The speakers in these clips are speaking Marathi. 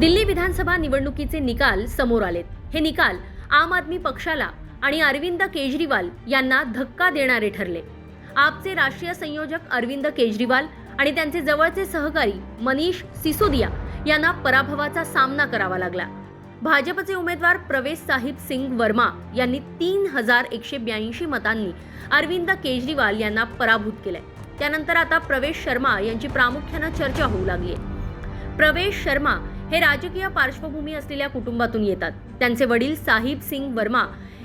दिल्ली विधानसभा निवडणुकीचे निकाल समोर आलेत. हे निकाल आम आदमी पक्षाला आणि अरविंद केजरीवाल यांना धक्का देणारे ठरले. आपचे राष्ट्रीय संयोजक अरविंद केजरीवाल आणि त्यांचे जवळचे सहकारी मनीष सिसोदिया यांना पराभवाचा सामना करावा लागला. भाजपचे उमेदवार प्रवेश साहिब सिंग वर्मा यांनी तीन हजार एकशे ब्याऐंशी मतांनी अरविंद केजरीवाल यांना पराभूत केलंय. त्यानंतर आता प्रवेश शर्मा यांची प्रामुख्यानं चर्चा होऊ लागली आहे. प्रवेश शर्मा हे राजकीय पार्श्वभूमी असलेल्या कुटुंबातून येतात. त्यांचे वडील साहिब सिंग वर्मा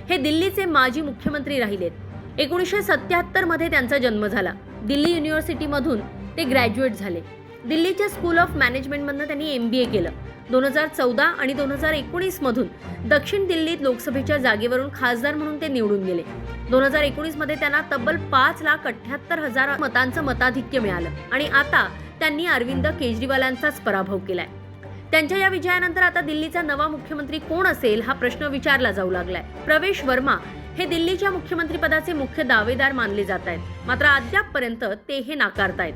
हे दिल्लीचे माजी मुख्यमंत्री राहिलेत. एकोणीसशे सत्याहत्तरमध्ये त्यांचा जन्म झाला. दिल्ली युनिव्हर्सिटीमधून ते ग्रॅज्युएट झाले. दिल्लीच्या स्कूल ऑफ मॅनेजमेंटमधनं त्यांनी एम बी ए केलं. दोन हजार चौदा आणि दोन हजार एकोणीसमधून दक्षिण दिल्लीत लोकसभेच्या जागेवरून खासदार म्हणून ते निवडून गेले. दोन हजार एकोणीसमध्ये त्यांना तब्बल पाच लाख अठ्ठ्याहत्तर हजार मतांचं मताधिक्य मिळालं आणि आता त्यांनी अरविंद केजरीवालांचाच पराभव केलाय. त्यांच्या या विजयानंतर आता दिल्लीचा नवा मुख्यमंत्री कोण असेल हा प्रश्न विचारला जाऊ लागलाय. प्रवेश वर्मा हे दिल्लीच्या मुख्यमंत्रीपदाचे मुख्य दावेदार मानले जात आहेत. मात्र अद्यापपर्यंत ते हे नाकारतायत.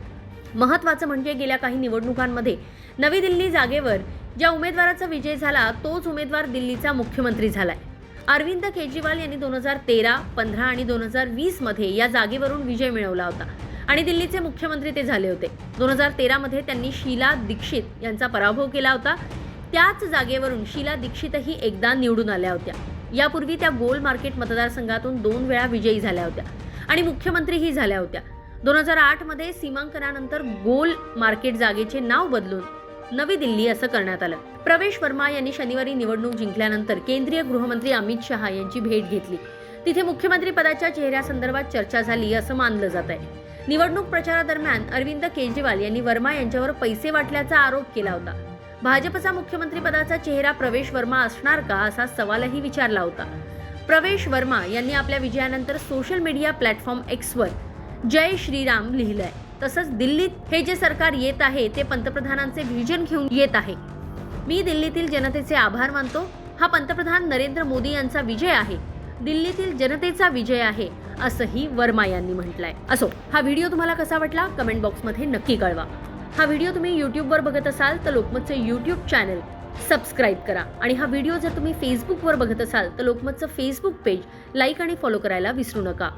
महत्वाचं म्हणजे गेल्या काही निवडणुकांमध्ये नवी दिल्ली जागेवर ज्या उमेदवाराचा विजय झाला तोच उमेदवार दिल्लीचा मुख्यमंत्री झालाय. अरविंद केजरीवाल यांनी दोन हजार तेरा पंधरा आणि दोन हजार वीसमध्ये या जागेवरून विजय मिळवला होता. आणि दिल्लीचे मुख्यमंत्री ते झाले होते. दोन हजार तेरामध्ये त्यांनी शीला दीक्षित यांचा पराभव केला होता. त्याच जागेवरून शीला दीक्षितही एकदा निवडून आल्या होत्या. यापूर्वी त्या गोल मार्केट मतदारसंघातून दोन वेळा विजयी झाल्या होत्या आणि मुख्यमंत्रीही झाल्या होत्या. दोन हजार आठमध्ये सीमांकनानंतर गोल मार्केट जागेचे नाव बदलून नवी दिल्ली असं करण्यात आलं. प्रवेश वर्मा यांनी शनिवारी निवडणूक जिंकल्यानंतर केंद्रीय गृहमंत्री अमित शहा यांची भेट घेतली. तिथे मुख्यमंत्री पदाच्या चेहऱ्यासंदर्भात चर्चा झाली असं मानलं जात आहे. निवडणूक प्रचारादरम्यान अरविंद केजरीवाल यांनी वर्मा यांच्यावर पैसे वाटल्याचा आरोप केला होता. भाजपचा मुख्यमंत्री पदाचा चेहरा प्रवेश वर्मा असणार का असा सवालही विचारला होता. प्रवेश वर्मा यांनी आपल्या विजयानंतर सोशल मीडिया प्लॅटफॉर्म एक्सवर जय श्रीराम लिहिलंय. तसंच दिल्लीत हे जे सरकार येत आहे ते पंतप्रधानांचे व्हिजन घेऊन येत आहे. मी दिल्लीतील जनतेचे आभार मानतो. हा पंतप्रधान नरेंद्र मोदी यांचा विजय आहे. दिल्लीतील जनतेचा विजय आहे असंही वर्मा यांनी म्हटलंय. असो हा व्हिडिओ तुम्हाला कसा वाटला? कमेंट बॉक्समध्ये नक्की कळवा. हा व्हिडिओ तुम्ही यूट्यूबवर बघत असाल तर लोकमतचे यूट्यूब चॅनल सबस्क्राईब करा. आणि हा व्हिडिओ जर तुम्ही फेसबुकवर बघत असाल तर लोकमतचं फेसबुक पेज लाईक आणि फॉलो करायला विसरू नका.